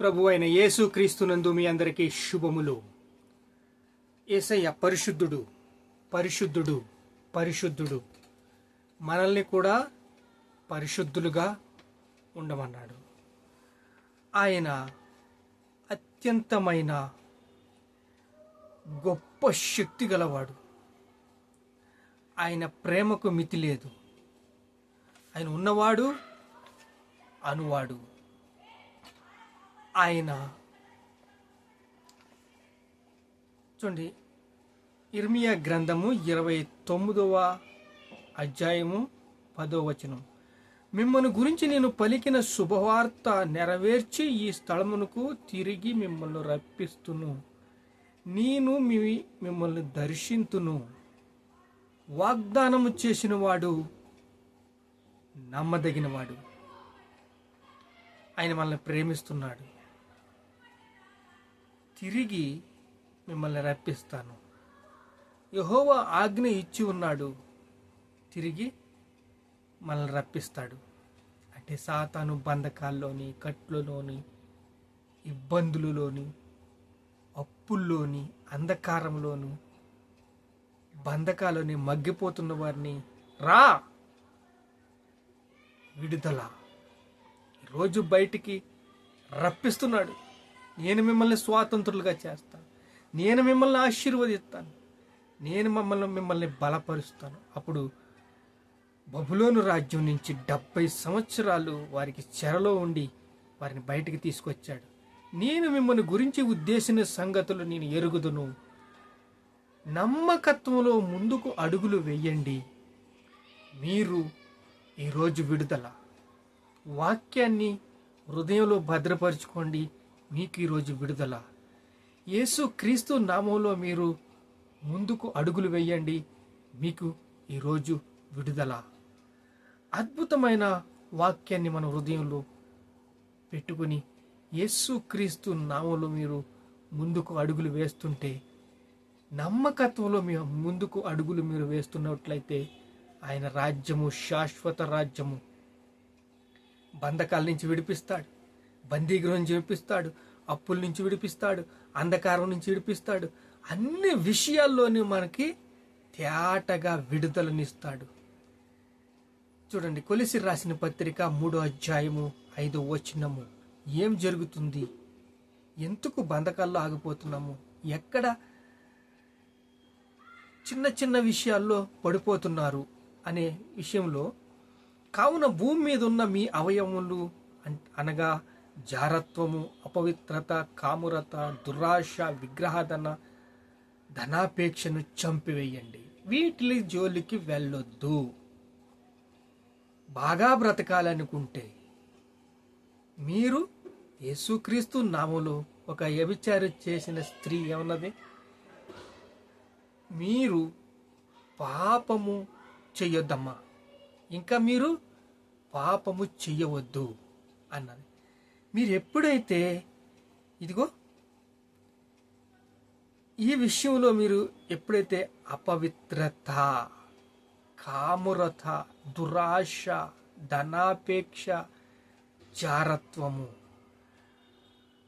ప్రభు అయిన యేసుక్రీస్తునందు మీ అందరికీ శుభములు. ఏసయ్య పరిశుద్ధుడు పరిశుద్ధుడు పరిశుద్ధుడు. మనల్ని కూడా పరిశుద్ధులుగా ఉండమన్నాడు. ఆయన అత్యంతమైన గొప్ప శక్తి గలవాడు. ఆయన ప్రేమకు మితి లేదు. ఆయన ఉన్నవాడు అనువాడు. ఆయన. చూడండి ఇర్మియా గ్రంథము ఇరవై తొమ్మిదవ అధ్యాయము పదో వచనం. మిమ్మల్ని గురించి నేను పలికిన శుభవార్త నెరవేర్చి ఈ స్థలమునకు తిరిగి మిమ్మల్ని రప్పిస్తును. నేను మీ మిమ్మల్ని దర్శింతును. వాగ్దానము చేసిన వాడు నమ్మదగినవాడు. ఆయన మనల్ని ప్రేమిస్తున్నాడు. తిరిగి మిమ్మల్ని రప్పిస్తాను. యహోవా ఆజ్ఞ ఇచ్చి ఉన్నాడు. తిరిగి మనల్ని రప్పిస్తాడు. అంటే సాతాను బంధకాల్లోని కట్లలోని ఇబ్బందులలోని అప్పుల్లోని అంధకారంలోను బంధకాలని మగ్గిపోతున్న వారిని రా! విడుదల. రోజు బయటికి రప్పిస్తున్నాడు. నేను మిమ్మల్ని స్వాతంత్రులుగా చేస్తాను. నేను మిమ్మల్ని ఆశీర్వదిస్తాను. నేను మమ్మల్ని మిమ్మల్ని బలపరుస్తాను. అప్పుడు బబులోను రాజ్యం నుంచి డెబ్బై సంవత్సరాలు వారికి చెరలో ఉండి వారిని బయటికి తీసుకొచ్చాడు. నేను మిమ్మల్ని గురించి ఉద్దేశించిన సంగతులు నేను ఎరుగుదును. నమ్మకత్వంలో ముందుకు అడుగులు వేయండి. మీరు ఈరోజు విడుదల. వాక్యాన్ని హృదయంలో భద్రపరుచుకోండి. మీకు ఈరోజు విడుదల. యేసు క్రీస్తు నామంలో మీరు ముందుకు అడుగులు వేయండి. మీకు ఈరోజు విడుదల. అద్భుతమైన వాక్యాన్ని మన హృదయంలో పెట్టుకుని యేసు క్రీస్తు నామంలో మీరు ముందుకు అడుగులు వేస్తుంటే నమ్మకత్వంలో మీ ముందుకు అడుగులు మీరు వేస్తున్నట్లయితే ఆయన రాజ్యము శాశ్వత రాజ్యము. బంధకాల నుంచి విడిపిస్తాడు. బందీగృహం చేపిస్తాడు విడిపిస్తాడు అప్పుల నుంచి విడిపిస్తాడు అంధకారం నుంచి విడిపిస్తాడు. అన్ని విషయాల్లోని మనకి తేటగా విడుదలనిస్తాడు. చూడండి కొలిసి రాసిన పత్రిక మూడో అధ్యాయము ఐదో వచనము. ఏం జరుగుతుంది? ఎందుకు బంధకాల్లో ఆగిపోతున్నాము? ఎక్కడ చిన్న చిన్న విషయాల్లో పడిపోతున్నారు అనే విషయంలో కావున భూమి మీద ఉన్న మీ అవయవములు అన్- అనగా జారత్వము అపవిత్రత కామురత దురాశ విగ్రహధన ధనాపేక్షను చంపివేయండి. వీటి జోలికి వెళ్ళొద్దు. బాగా బ్రతకాలనుకుంటే మీరు యేసుక్రీస్తు నామలో ఒక వ్యభిచారం చేసిన స్త్రీ ఏమన్నది? మీరు పాపము చెయ్యొద్దమ్మా. ఇంకా మీరు పాపము చెయ్యవద్దు అన్నది. మీరు ఎప్పుడైతే ఇదిగో ఈ విషయంలో మీరు ఎప్పుడైతే అపవిత్రత కామురత దురాశ ధనాపేక్ష జారత్వము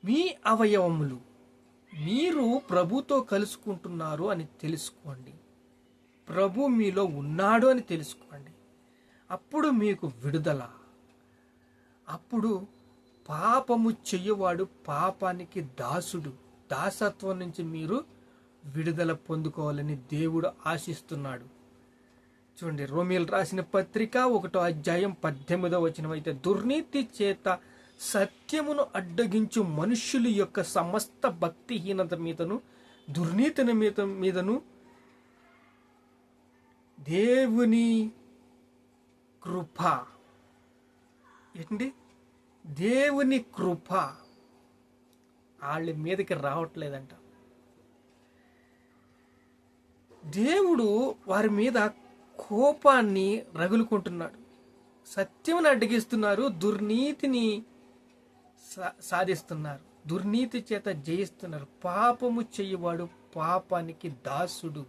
మీ అవయవములు మీరు ప్రభుతో కలుసుకుంటున్నారు అని తెలుసుకోండి. ప్రభు మీలో ఉన్నాడు అని తెలుసుకోండి. అప్పుడు మీకు విడుదల. అప్పుడు పాపము చెయ్యవాడు పాపానికి దాసుడు. దాసత్వం నుంచి మీరు విడుదల పొందుకోవాలని దేవుడు ఆశిస్తున్నాడు. చూడండి రోమిల్ రాసిన పత్రిక ఒకటో అధ్యాయం పద్దెనిమిదో వచనం అయితే దుర్నీతి చేత సత్యమును అడ్డగించు మనుష్యుల యొక్క సమస్త భక్తిహీనత మీదను దుర్నీతిని మీద మీదను దేవుని కృప. ఏంటి? దేవుని కృప వాళ్ళ మీదకి రావట్లేదంట. దేవుడు వారి మీద కోపాన్ని రగులుకుంటున్నాడు. సత్యమును అడ్డగిస్తున్నారు దుర్నీతిని సా- సాధిస్తున్నారు. దుర్నీతి చేత జయిస్తున్నారు. పాపము చేయవాడు పాపానికి దాసుడు.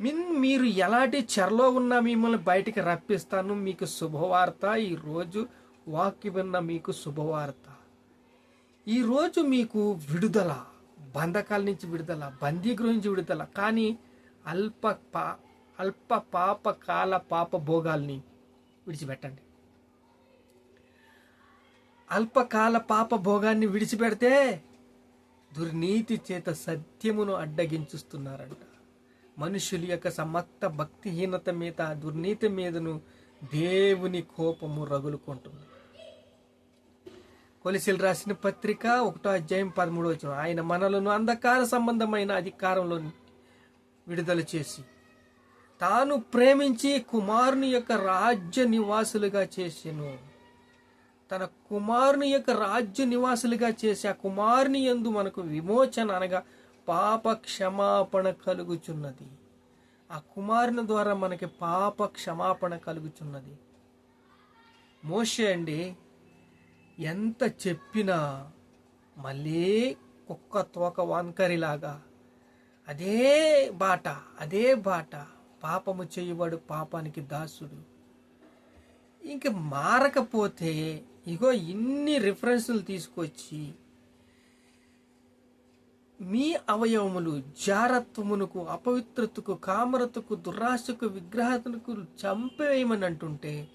మిన్ మీరు ఎలాంటి చెరలో ఉన్నా మిమ్మల్ని బయటికి రప్పిస్తాను. మీకు శుభవార్త. ఈరోజు వాక్య విన్న మీకు శుభవార్త. ఈరోజు మీకు విడుదల బంధకాల నుంచి విడుదల బందీగృహం నుంచి విడుదల కానీ అల్ప పా అల్ప పాప కాల పాప భోగాల్ని విడిచిపెట్టండి. అల్పకాల పాప భోగాన్ని విడిచిపెడితే దుర్నీతి చేత సత్యమును అడ్డగించుస్తున్నారంట. మనుషుల యొక్క సమక్త భక్తిహీనత మీద దుర్నీతి మీదను దేవుని కోపము రగులుకుంటుంది. కొలిసిలు రాసిన పత్రిక ఒకటో అధ్యాయం పదమూడో వచ్చిన ఆయన మనలను అంధకార సంబంధమైన అధికారంలోని విడుదల చేసి తాను ప్రేమించి కుమారుని యొక్క రాజ్య నివాసులుగా చేసెను. తన కుమారుని యొక్క రాజ్య నివాసులుగా చేసి ఆ కుమారుని యందు మనకు విమోచన అనగా పాప క్షమాపణ కలుగుచున్నది. ఆ కుమారుని ద్వారా మనకి పాప క్షమాపణ కలుగుచున్నది. మోషే అండి ఎంత చెప్పినా మళ్ళీ కుక్క తోక వాన్కరిలాగా అదే బాట అదే బాట పాపము చేయవాడు పాపానికి దాసుడు. ఇంక మారకపోతే ఇగో ఇన్ని రిఫరెన్సులు తీసుకొచ్చి మీ అవయవములు జారత్వమునకు అపవిత్రతకు కామరతకు దురాశకు విగ్రహతకు చంపేయమని అంటుంటే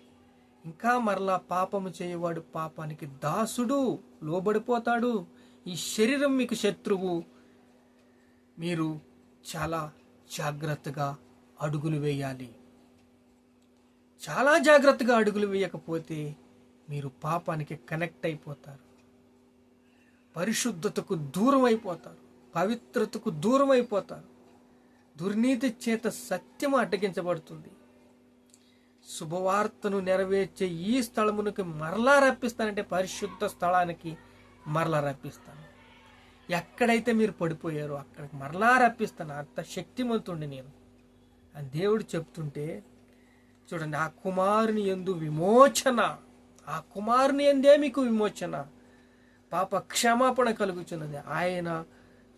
ఇంకా మరలా పాపము చేయవాడు పాపానికి దాసుడు లోబడిపోతాడు. ఈ శరీరం మీకు శత్రువు. మీరు చాలా జాగ్రత్తగా అడుగులు వేయాలి. చాలా జాగ్రత్తగా అడుగులు వేయకపోతే మీరు పాపానికి కనెక్ట్ అయిపోతారు. పరిశుద్ధతకు దూరం అయిపోతారు. పవిత్రతకు దూరం అయిపోతారు. దుర్నీతి చేత సత్యం అడ్డగించబడుతుంది. శుభవార్తను నెరవేర్చే ఈ స్థలమునకి మరలా రప్పిస్తానంటే పరిశుద్ధ స్థలానికి మరలా రప్పిస్తాను. ఎక్కడైతే మీరు పడిపోయారో అక్కడికి మరలా రప్పిస్తాను. అంత శక్తిమంతుండి నేను. అని దేవుడు చెప్తుంటే చూడండి ఆ కుమారుని ఎందు విమోచన ఆ కుమారుని ఎందే మీకు విమోచన పాప క్షమాపణ కలుగుచున్నది. ఆయన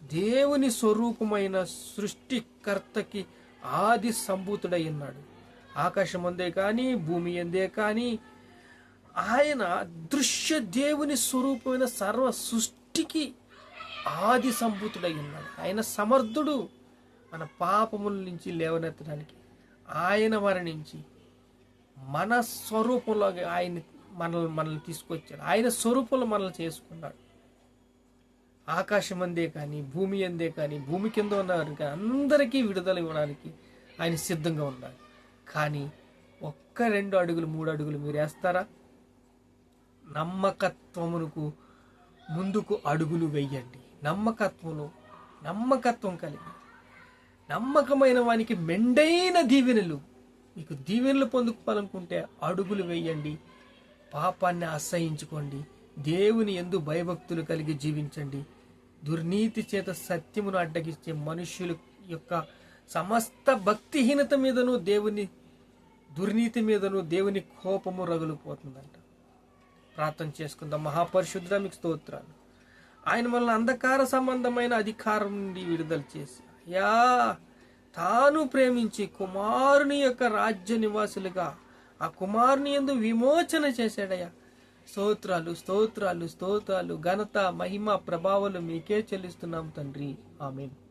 దేవుని స్వరూపమైన సృష్టికర్తకి ఆది సంభూతుడై ఉన్నాడు. ఆకాశం అందే కానీ భూమి ఎందే కానీ ఆయన దృశ్య దేవుని స్వరూపమైన సర్వ సృష్టికి ఆది సంభూతుడై ఉన్నాడు. ఆయన సమర్థుడు. మన పాపముల నుంచి లేవనెత్తడానికి ఆయన మరణించి మన స్వరూపంలో ఆయన మనల్ని మనల్ని తీసుకొచ్చాడు. ఆయన స్వరూపంలో మనల్ని చేసుకున్నాడు. ఆకాశం అందే కానీ భూమి అందే కానీ భూమి కింద ఉన్నారు కానీ అందరికీ విడుదల ఇవ్వడానికి ఆయన సిద్ధంగా ఉన్నాడు. కానీ ఒక్క రెండు అడుగులు మూడు అడుగులు మీరు వేస్తారా? నమ్మకత్వమునకు ముందుకు అడుగులు వెయ్యండి నమ్మకత్వంలో నమ్మకత్వం కలిగి నమ్మకమైన వానికి మెండైన దీవెనలు మీకు దీవెనలు పొందుకోవాలనుకుంటే అడుగులు వేయండి. పాపాన్ని అసహించుకోండి. దేవుని ఎందు భయభక్తులు కలిగి జీవించండి. దుర్నీతి చేత సత్యమును అడ్డగిస్తే మనుషులు యొక్క సమస్త భక్తిహీనత మీదను దేవుని దుర్నీతి మీదను దేవుని కోపము రగులుపోతుందంట. ప్రార్థన చేసుకుందాం. మహాపరిశుద్ధ మీకు స్తోత్రాలు. ఆయన వలన అంధకార సంబంధమైన అధికారం నుండి విడుదల చేసి యా తాను ప్రేమించి కుమారుని యొక్క రాజ్య నివాసులుగా ఆ కుమారుని ఎందు విమోచన చేశాడయ్యా. స్తోత్రాలు స్తోత్రాలు స్తోత్రాలు ఘనత మహిమ ప్రభావాలు మీకే చెల్లిస్తున్నాం తండ్రి. ఆమెను.